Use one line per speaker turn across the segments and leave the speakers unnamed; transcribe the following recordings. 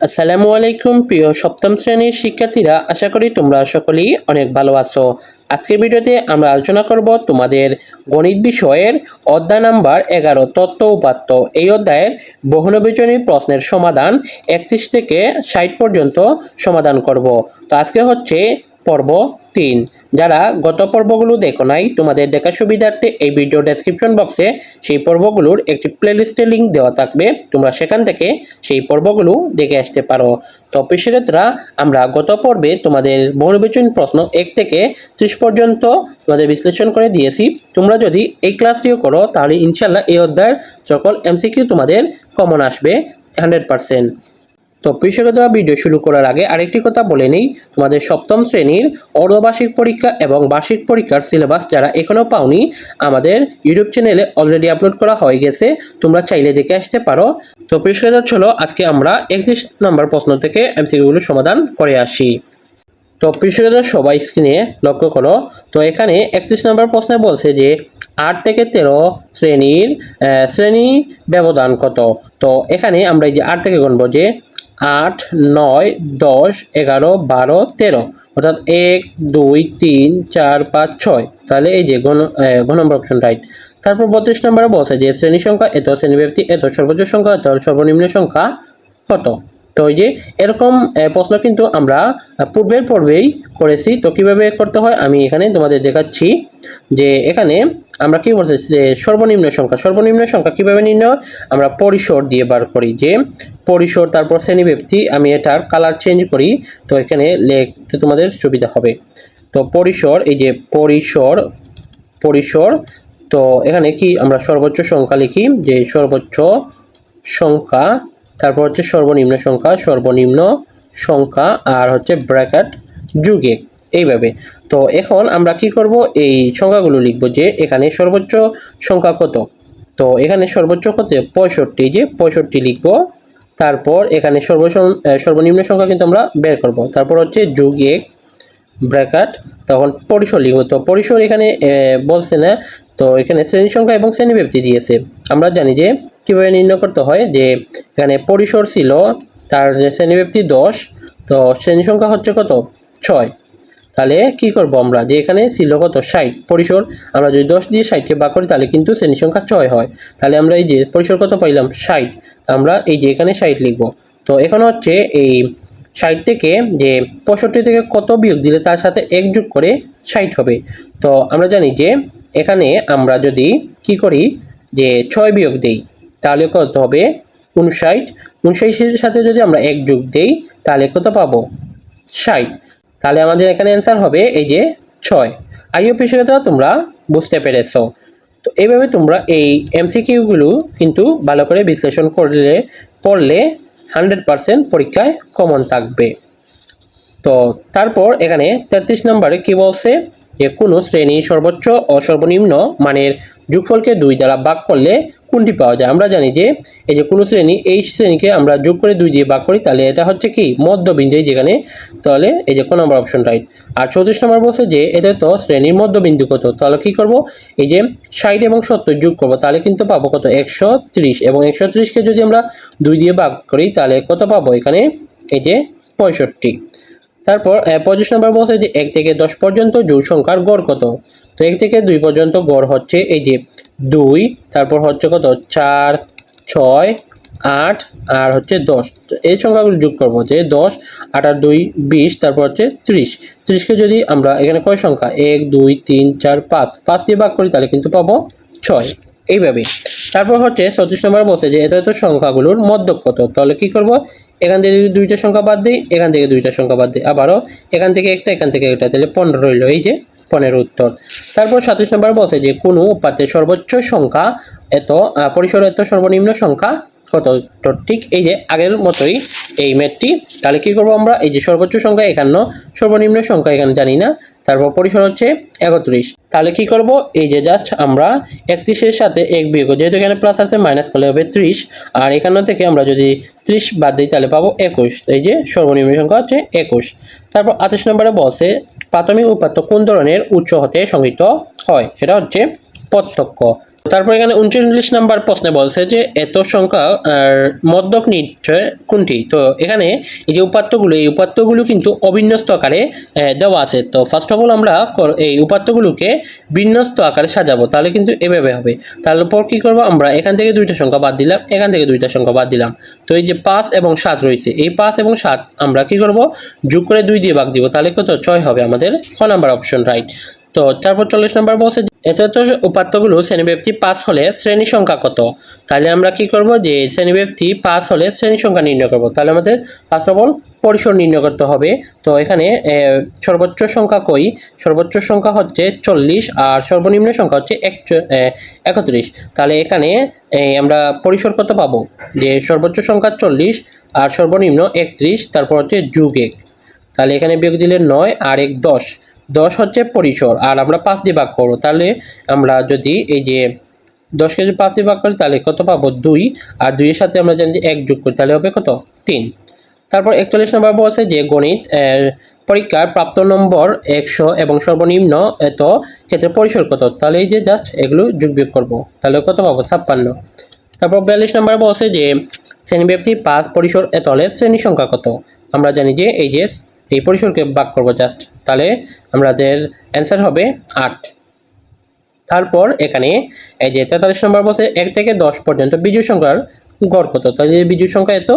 আসসালামু আলাইকুম, প্রিয় সপ্তম শ্রেণির শিক্ষার্থীরা। আশা করি তোমরা সকলেই অনেক ভালো আছো। আজকের ভিডিওতে আমরা আলোচনা করব তোমাদের গণিত বিষয়ের অধ্যায় নাম্বার এগারো, তত্ত্ব উপাত্ত। এই অধ্যায়ের বহুনবিজনী প্রশ্নের সমাধান একত্রিশ থেকে ষাট পর্যন্ত সমাধান করব। তো আজকে হচ্ছে পর্ব তিন। যারা গত পর্বগুলো দেখো নাই, তোমাদের দেখার সুবিধার্থে এই ভিডিও ডেসক্রিপশন বক্সে সেই পর্বগুলোর একটি প্লেলিস্টের লিঙ্ক দেওয়া থাকবে। তোমরা সেখান থেকে সেই পর্বগুলো দেখে আসতে পারো। তো পিসিরেতরা আমরা গত পর্বে তোমাদের বহুনির্বাচন প্রশ্ন এক থেকে ত্রিশ পর্যন্ত তোমাদের বিশ্লেষণ করে দিয়েছি। তোমরা যদি এই ক্লাসটিও করো, তাহলে ইনশাল্লাহ এই অধ্যায়ের সকল এমসিকিউ তোমাদের কমন আসবে। হান্ড্রেড পার্সেন্ট তো পৃষ্ঠগত ভিডিও শুরু করার আগে আরেকটি কথা বলে নিই। তোমাদের সপ্তম শ্রেণির অর্ধবার্ষিক পরীক্ষা এবং বার্ষিক পরীক্ষার সিলেবাস যারা এখনও পাওনি, আমাদের ইউটিউব চ্যানেলে অলরেডি আপলোড করা হয়ে গেছে। তোমরা চাইলে দেখে আসতে পারো। তো পৃষ্ঠগত চলো আজকে আমরা একত্রিশ নম্বর প্রশ্ন থেকে এমসিকিউগুলো সমাধান করে আসি। তো পৃষ্ঠগত সবাই স্ক্রিনে লক্ষ্য করো। তো এখানে একত্রিশ নম্বর প্রশ্নে বলছে যে, আট থেকে তেরো শ্রেণির শ্রেণি ব্যবধান কত? তো এখানে আমরা এই যে আট থেকে গুনবো যে আট, নয়, দশ, এগারো, বারো, তেরো। অর্থাৎ এক, দুই, তিন, চার, পাঁচ, ছয়। তাহলে এই যে ঘন ঘন নম্বর অপশন রাইট তারপর বত্রিশ নম্বরে বলছে যে শ্রেণি সংখ্যা, এত শ্রেণি ব্যক্তি এত সর্বোচ্চ সংখ্যা, এত সর্বনিম্ন সংখ্যা কত? তো এই যে এরকম প্রশ্ন কিন্তু আমরা পূর্বের পর্বেই করেছি। তো কীভাবে করতে হয়? আমি এখানে তোমাদের দেখাচ্ছি যে এখানে আমরা কি বলছি? যে সর্বনিম্ন সংখ্যা। সর্বনিম্ন সংখ্যা কীভাবে নির্ণয়? আমরা পরিসর দিয়ে বার করি যে পরিসর, তারপর শ্রেণীব্যক্তি। আমি এটার কালার চেঞ্জ করি, তো এখানে লিখতে তোমাদের সুবিধা হবে। তো পরিসর, এই যে পরিসর পরিসর, তো এখানে কি আমরা সর্বোচ্চ সংখ্যা লিখি? যে সর্বোচ্চ সংখ্যা তারপর হচ্ছে সর্বনিম্ন সংখ্যা সর্বনিম্ন সংখ্যা, আর হচ্ছে ব্র্যাকেট যুগে, এইভাবে। তো এখন আমরা কি করব? এই সংখ্যাগুলো লিখব যে এখানে সর্বোচ্চ সংখ্যা কত? তো এখানে সর্বোচ্চ কত? পঁয়ষট্টি। যে পঁয়ষট্টি লিখব। তারপর এখানে সর্বস সর্বনিম্ন সংখ্যা কিন্তু আমরা বের করব। তারপর হচ্ছে যুগ এক, ব্র্যাকেট, তখন পরিসর লিখব। তো পরিসর এখানে বলছে না তো এখানে শ্রেণি সংখ্যা এবং শ্রেণি ব্যক্তি দিয়েছে। আমরা জানি যে কীভাবে নির্ণয় করতে হয় যে এখানে পরিসর ছিল, তার যে শ্রেণি ব্যক্তি দশ, তো শ্রেণি সংখ্যা হচ্ছে কত? ছয়। তাহলে কি করব আমরা? যে এখানে ছিল কত? ষাট। পরিসর, আমরা যদি দশ দিয়ে ষাটকে বাক করি, তাহলে কিন্তু শ্রেণি সংখ্যা ছয় হয়। তাহলে আমরা এই যে পরিসর কত পাইলাম? ষাট। আমরা এই যে এখানে ষাট লিখব। তো এখানে হচ্ছে এই ষাট থেকে যে পঁয়ষট্টি থেকে কত বিয়োগ দিলে তার সাথে এক যোগ করে ষাট হবে? তো আমরা জানি যে এখানে আমরা যদি কি করি, যে ছয় বিয়োগ দেই, তাহলে কত হবে? উনষাট। উনষাটের সাথে যদি আমরা এক যোগ দেই, তাহলে কত পাবো? ষাট। তাহলে আমাদের এখানে অ্যান্সার হবে এই যে ছয়। আইও পেশাগত, তোমরা বুঝতে পেরেছ। তো এইভাবে তোমরা এই এমসিকিউগুলো কিন্তু ভালো করে বিশ্লেষণ করলে পড়লে হান্ড্রেড পারসেন্ট পরীক্ষায় কমন থাকবে। তো তারপর এখানে তেত্রিশ নম্বরে কি বলছে? যে কোনো শ্রেণি সর্বোচ্চ ও সর্বনিম্ন মানের যোগফলকে দুই দ্বারা ভাগ করলে কোনটি পাওয়া যায়? আমরা জানি যে এই যে কোনো শ্রেণি, এই শ্রেণীকে আমরা যোগ করে দুই দিয়ে ভাগ করি, তাহলে এটা হচ্ছে কি? মধ্যবিন্দু যেখানে তাহলে এই যে কোন নম্বর অপশন রাইট আর চৌত্রিশ নম্বর বলছে যে এদের তো শ্রেণির মধ্যবিন্দু কত? তাহলে কি করব? এই যে ষাট এবং সত্তর যোগ করব, তাহলে কিন্তু পাবো কত? একশো ত্রিশ। এবং একশো ত্রিশকে যদি আমরা দুই দিয়ে ভাগ করি, তাহলে কত পাবো? এখানে এই যে পঁয়ষট্টি। তারপর পঁচিশ নম্বর বলছে যে এক থেকে দশ পর্যন্ত জোড় সংখ্যার গড় কত? তো এক থেকে দুই পর্যন্ত গড় হচ্ছে এই যে দুই, তারপর হচ্ছে কত? চার, ছয়, আট, আর হচ্ছে দশ। এই সংখ্যাগুলো যোগ করব যে দশ, আট আর দুই, বিশ, তারপর হচ্ছে ত্রিশ। ত্রিশকে যদি আমরা এখানে কয় সংখ্যা? এক, দুই, তিন, চার, পাঁচ। পাঁচ দিয়ে ভাগ করি তাহলে কিন্তু পাবো ছয়। এইভাবে তারপর হচ্ছে চৌত্রিশ নম্বর বলছে যে এটা তো সংখ্যাগুলোর মধ্যক কত তাহলে কী করব? এখান থেকে যদি দুইটা সংখ্যা বাদ দিই, এখান থেকে দুইটা সংখ্যা বাদ দিই। আবারও এখান থেকে একটা, এখান থেকে একটা। তাহলে পনেরো রইল, এই যে পনেরো উত্তর। তারপর সাতাশ নম্বর বলছে যে, কোনো উপাত্তের সর্বোচ্চ সংখ্যা এত পরিসর এত সর্বনিম্ন সংখ্যা কত? তো ঠিক এই যে আগের মতোই এই ম্যাথটি তাহলে কী করব আমরা? এই যে সর্বোচ্চ সংখ্যা একান্ন, সর্বনিম্ন সংখ্যা এখানে জানি না। তারপর পরিসর হচ্ছে একত্রিশ। তাহলে কি করব? এই যে জাস্ট আমরা একত্রিশের সাথে এক বিয়োগ যেহেতু এখানে প্লাস আছে মাইনাস করলে হবে ত্রিশ। আর এখানে থেকে আমরা যদি ত্রিশ বাদ দিই, তাহলে পাবো একুশ। এই যে সর্বনিম্ন সংখ্যা হচ্ছে একুশ। তারপর আঠাশ নম্বরে বলছে, প্রাথমিক উপাত্ত কোন ধরনের উৎস হতে সংহিত হয়? সেটা হচ্ছে প্রত্যক্ষ। তারপর এখানে উনচল্লিশ নাম্বার প্রশ্নে বলছে যে, এত সংখ্যা মদ্যক নিচ্ছে কোনটি? তো এখানে এই যে উপাত্তগুলো, এই উপাত্তগুলো কিন্তু অবিন্যস্ত আকারে দেওয়া আছে। তো ফার্স্ট অফ অল আমরা এই উপাত্তগুলোকে বিন্যস্ত আকারে সাজাবো, তাহলে কিন্তু এভাবে হবে। তারপর কি করব আমরা? এখান থেকে দুইটা সংখ্যা বাদ দিলাম, এখান থেকে দুইটা সংখ্যা বাদ দিলাম। তো এই যে পাঁচ এবং সাত রয়েছে, এই পাঁচ এবং সাত আমরা কি করব? যোগ করে দুই দিয়ে ভাগ দিব, তাহলে কত? ছয় হবে আমাদের, ছ নাম্বার অপশন রাইট তো তারপর চল্লিশ নম্বর বলছে এত উপাত্তগুলো শ্রেণীব্যক্তি পাঁচ হলে শ্রেণি সংখ্যা কত? তাহলে আমরা কি করব যে শ্রেণীব্যক্তি পাঁচ হলে শ্রেণি সংখ্যা নির্ণয় করব। তাহলে আমাদের ফার্স্ট অফ অল পরিসর নির্ণয় করতে হবে। তো এখানে সর্বোচ্চ সংখ্যা কই? সর্বোচ্চ সংখ্যা হচ্ছে চল্লিশ আর সর্বনিম্ন সংখ্যা হচ্ছে এক একত্রিশ। তাহলে এখানে আমরা পরিসর কত পাবো? যে সর্বোচ্চ সংখ্যা চল্লিশ আর সর্বনিম্ন একত্রিশ, তারপর হচ্ছে যুগ এক। তাহলে এখানে বিয়োগ দিলে নয় আর এক দশ। দশ হচ্ছে পরিসর, আর আমরা পাঁচ দিয়ে ভাগ করব। তাহলে আমরা যদি এই যে দশকে যদি পাঁচ দিয়ে ভাগ করি, তাহলে কত পাবো? দুই। আর দুইয়ের সাথে আমরা জানি যে এক যোগ করি, তাহলে হবে কত? তিন। তারপর একচল্লিশ নম্বর বলছে যে গণিত পরীক্ষার প্রাপ্ত নম্বর একশো এবং সর্বনিম্ন এত ক্ষেত্রে পরিসর কত? তাহলে এই যে জাস্ট এগুলো যোগ বিয়োগ করব। তাহলে কত পাবো? ছাপ্পান্ন। তারপর বিয়াল্লিশ নম্বর বলছে যে শ্রেণীব্যাপ্তি পাঁচ পরিসর এত হলে শ্রেণি সংখ্যা কত? আমরা জানি যে এই যে এই পরিসরকে ভাগ করব জাস্ট তাহলে আমাদের অ্যান্সার হবে আট। তারপর এখানে এই যে তেতাল্লিশ নম্বর বলছে, এক থেকে দশ পর্যন্ত বিজুর সংখ্যার গড় কত? তাহলে বিজুর সংখ্যা এত,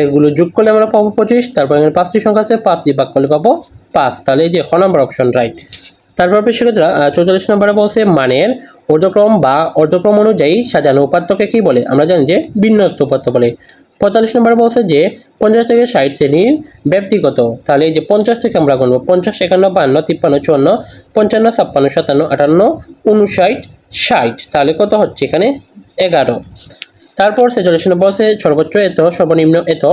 এগুলো যোগ করলে আমরা পাবো পঁচিশ, তারপর এখানে পাঁচটি সংখ্যা আছে, পাঁচ দিয়ে ভাগ করলে পাবো পাঁচ। তাহলে এই যে খ নম্বর অপশন রাইট তারপর শিক্ষার্থীরা চৌচল্লিশ নম্বরে বলছে, মানের অর্ধক্রম বা অর্ধক্রম অনুযায়ী সাজানো উপাত্তকে কি বলে? আমরা জানি যে বিন্যস্ত উপাত্ত বলে। পঁয়তাল্লিশ নম্বর বলছে যে পঞ্চাশ থেকে ষাট শ্রেণির ব্যক্তিগত তাহলে এই যে পঞ্চাশ থেকে আমরা গুনবো, পঞ্চাশ, একান্ন, বান্ন, তিপ্পান্ন, চুয়ান্ন, পঞ্চান্ন, ছাপ্পান্ন, সাতান্ন, আটান্ন, উনষাট, ষাট। তাহলে কত হচ্ছে? এখানে এগারো। তারপর ছেচল্লিশ নম্বর বলছে, সর্বোচ্চ এত, সর্বনিম্ন এত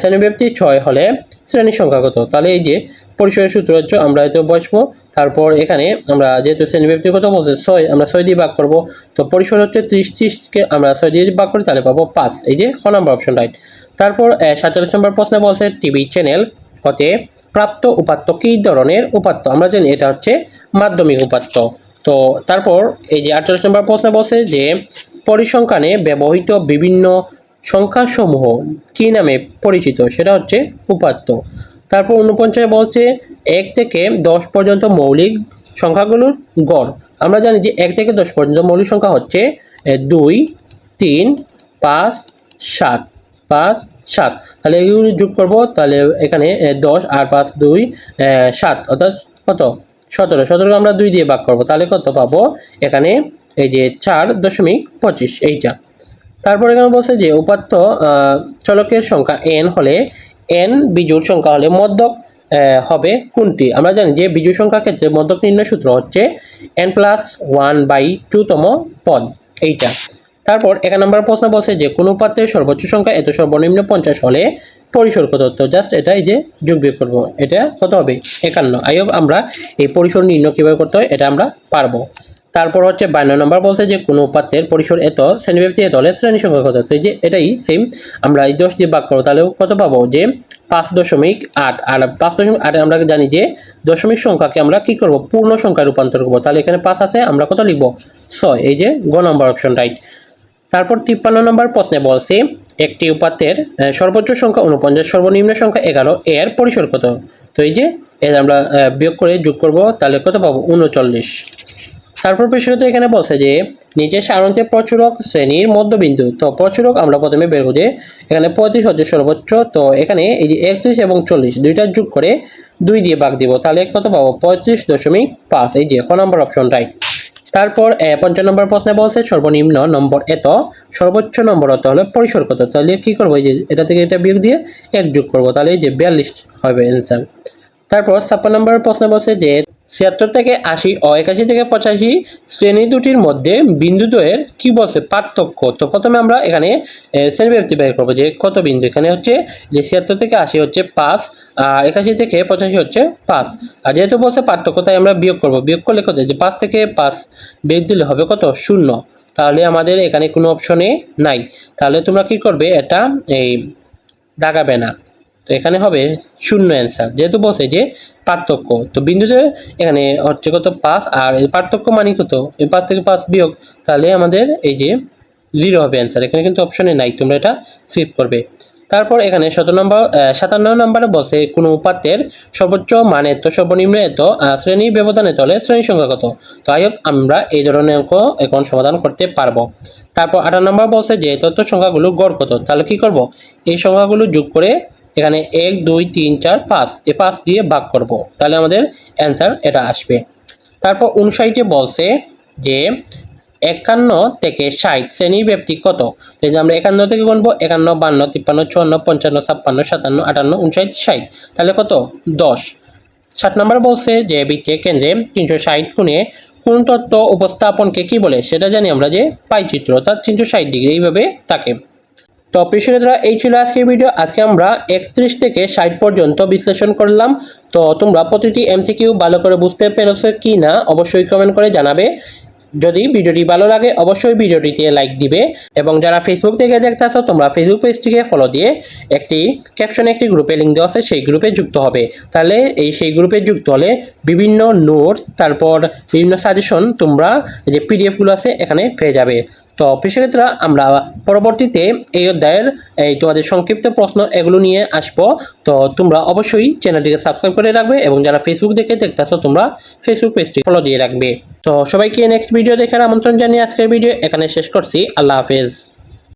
শ্রেণীব্যক্তি ছয় হলে শ্রেণি সংখ্যা কত? তাহলে এই যে পরিসরের সূত্র হচ্ছে, আমরা এত বসবো। তারপর এখানে আমরা যেহেতু শ্রেণীব্যক্তি কত বলছে, ছয়, আমরা ছয় দিয়ে ভাগ করব। তো পরিসর হচ্ছে ত্রিশ, ত্রিশকে আমরা ছয় দিয়ে ভাগ করি, তাহলে পাবো পাঁচ। এই যে খ নম্বর অপশন রাইট তারপর সাতচল্লিশ নম্বর প্রশ্নে বলছে, টিভি চ্যানেল হতে প্রাপ্ত উপাত্ত কী ধরনের উপাত্ত? আমরা জানি এটা হচ্ছে মাধ্যমিক উপাত্ত। তো তারপর, এই যে আটচল্লিশ নম্বর প্রশ্নে বলছে যে পরিসংখ্যানে ব্যবহৃত বিভিন্ন সংখ্যাসমূহ কী নামে পরিচিত? সেটা হচ্ছে উপাত্ত। তারপর উনপঞ্চাশে বলছে এক থেকে দশ পর্যন্ত মৌলিক সংখ্যাগুলোর গড়। আমরা জানি যে এক থেকে দশ পর্যন্ত মৌলিক সংখ্যা হচ্ছে দুই, তিন, পাঁচ, সাত। পাঁচ, সাত। তাহলে এগুলো যোগ করব, তাহলে এখানে দশ আর পাঁচ, দুই সাত। অর্থাৎ কত? সতেরো। সতেরো আমরা দুই দিয়ে ভাগ করব। তাহলে কত পাবো? এখানে এই যে চার দশমিক পঁচিশ এইটা। তারপর এখানে বলছে যে উপাত্ত চলকের সংখ্যা এন হলে এন বিজোড় সংখ্যা হলে মধ্যক হবে কোনটি? আমরা জানি যে বিজোড় সংখ্যার ক্ষেত্রে মধ্যক নির্ণয় সূত্র হচ্ছে এন প্লাস ওয়ান বাই টুতম পদ, এইটা। তারপর এক নম্বর প্রশ্ন বলছে যে কোন উপাত্তের সর্বোচ্চ সংখ্যা এত সর্বনিম্ন পঞ্চাশ হলে পরিসর কত? তো জাস্ট এটা এই যে যোগ বিয়োগ করব, এটা কত হবে? একান্ন। আই আমরা এই পরিসর নির্ণয় কীভাবে করতে হয়, এটা আমরা পারব। তারপর হচ্ছে বান্ন নম্বর বলছে যে, কোনো উপাত্তের পরিসর এত, শ্রেণীব্যাপ্তি এত, হলে শ্রেণি সংখ্যা কত? তো যে এটাই সেম আমরা এই দশ দিয়ে ভাগ করব, তাহলে কত পাবো? যে পাঁচ দশমিক আট। আর পাঁচ দশমিক আটে, আমরা জানি যে দশমিক সংখ্যাকে আমরা কি করব? পূর্ণ সংখ্যায় রূপান্তর করব। তাহলে এখানে পাঁচ আছে, আমরা কত লিখব? ছয়। এই যে গ নম্বর অপশন রাইট তারপর তিপ্পান্ন নম্বর প্রশ্নে বলছে, একটি উপাত্তের সর্বোচ্চ সংখ্যা উনপঞ্চাশ সর্বনিম্ন সংখ্যা এগারো, এর পরিসর কত? তো এই যে, এর আমরা বিয়োগ করে যোগ করব, তাহলে কত পাবো? উনচল্লিশ তারপর বিষয়ত এখানে বলছে যে নিচে সাধারণত প্রচুরক শ্রেণির মধ্যবিন্দু। তো প্রচুরক আমরা প্রথমে বের করি এখানে পঁয়ত্রিশ হচ্ছে সর্বোচ্চ। তো এখানে এই যে একত্রিশ এবং চল্লিশ দুইটা যোগ করে দুই দিয়ে ভাগ দিব তাহলে কত পাবো? পঁয়ত্রিশ দশমিক পাঁচ। এই যে ক নম্বর অপশন রাইট তারপর এ, পঞ্চান্ন নম্বর প্রশ্নে বলছে সর্বনিম্ন নম্বর এত সর্বোচ্চ নম্বর অত হলে পরিসর কত? তাহলে কি করব? এই যে এটা থেকে এটা বিয়োগ দিয়ে এক যোগ করব। তাহলে এই যে বিয়াল্লিশ হবে অ্যান্সার তারপর ছাপ্পান্ন নম্বর প্রশ্ন বলছে যে ছিয়াত্তর থেকে আশি ও একাশি থেকে পঁচাশি শ্রেণি দুটির মধ্যে বিন্দুদ্বয়ের কি বলছে পার্থক্য। তো প্রথমে আমরা এখানে শ্রেণীব্যাপ্তি বের করব যে কত বিন্দু। এখানে হচ্ছে যে ছিয়াত্তর থেকে আশি হচ্ছে পাঁচ, আর একাশি থেকে পঁচাশি হচ্ছে পাঁচ। আর যেহেতু বলছে পার্থক্য, তাই আমরা বিয়োগ করব। বিয়োগ করলে কত? যে পাঁচ থেকে পাঁচ বিয়োগ দিলে হবে কত? শূন্য। তাহলে আমাদের এখানে কোনো অপশনে নাই। তাহলে তোমরা কি করবে? এটা এই দাগাবে না। তো এখানে হবে শূন্য অ্যান্সার যেহেতু বলছে যে পার্থক্য, তো বিন্দুতে এখানে হচ্ছে কত পাঁচ, আর পার্থক্য মানে কত? এই পাঁচ থেকে পাঁচ বিয়োগ, তাহলে আমাদের এই যে জিরো হবে অ্যান্সার এখানে কিন্তু অপশনে নাই, তোমরা এটা সিভ করবে। তারপর এখানে শত নম্বর সাতান্ন নম্বরে বলছে কোনো উপাত্তের সর্বোচ্চ মান এত, সর্বনিম্ন এত শ্রেণি ব্যবধানে তলে শ্রেণি সংখ্যা কত? তো আই হোপ আমরা এই ধরনের অঙ্ক এখন সমাধান করতে পারব। তারপর আঠারো নম্বর বলছে যে তথ্য সংখ্যাগুলো গড় কত? তাহলে কি করব? এই সংখ্যাগুলো যোগ করে এখানে এক, দুই, তিন, চার, পাঁচ। এ পাঁচ দিয়ে ভাগ করব। তাহলে আমাদের অ্যান্সার এটা আসবে। তারপর উনষাটে বলছে যে একান্ন থেকে ষাট শ্রেণি ব্যাপ্তি কত? আমরা একান্ন থেকে গুনবো, একান্ন, বান্ন, তিপ্পান্ন, চুয়ান্ন, পঞ্চান্ন, ছাপ্পান্ন, সাতান্ন, আটান্ন, উনষাট, ষাট। তাহলে কত? দশ। ষাট নম্বর বলছে যে বৃত্তের কেন্দ্রে তিনশো ষাট কোণে কোন তত্ত্ব উপস্থাপনকে কি বলে? সেটা জানি আমরা যে পাই চিত্র, অর্থাৎ তিনশো ষাট ডিগ্রি এইভাবে থাকে। তো প্রিয় এই ছিল আজকের ভিডিও আজকে আমরা একত্রিশ থেকে ষাট পর্যন্ত বিশ্লেষণ করলাম। তো তোমরা প্রতিটি এমসিকিউ ভালো করে বুঝতে পেরেছ কি না অবশ্যই কমেন্ট করে জানাবে। যদি ভিডিওটি ভালো লাগে, অবশ্যই ভিডিওটিতে লাইক দিবে। এবং যারা ফেসবুক থেকে দেখতে আসো, তোমরা ফেসবুক পেজটিকে ফলো দিয়ে একটি ক্যাপশনে একটি গ্রুপে লিঙ্ক দেওয়া আছে, সেই গ্রুপে যুক্ত হবে। তাহলে এই সেই গ্রুপে যুক্ত হলে বিভিন্ন নোটস তারপর বিভিন্ন সাজেশন তোমরা যে পিডিএফগুলো আছে, এখানে পেয়ে যাবে। তো কৃষিক্ষেত্রে আমরা পরবর্তীতে এই অধ্যায়ের, এই তোমাদের সংক্ষিপ্ত প্রশ্ন এগুলো নিয়ে আসব। তো তোমরা অবশ্যই চ্যানেলটিকে সাবস্ক্রাইব করে রাখবে এবং যারা ফেসবুক দেখে দেখতেছো, তোমরা ফেসবুক পেজটি ফলো দিয়ে রাখবে। তো সবাইকে নেক্সট ভিডিও দেখার আমন্ত্রণ জানিয়ে আজকের ভিডিও এখানে শেষ করছি। আল্লাহ হাফেজ।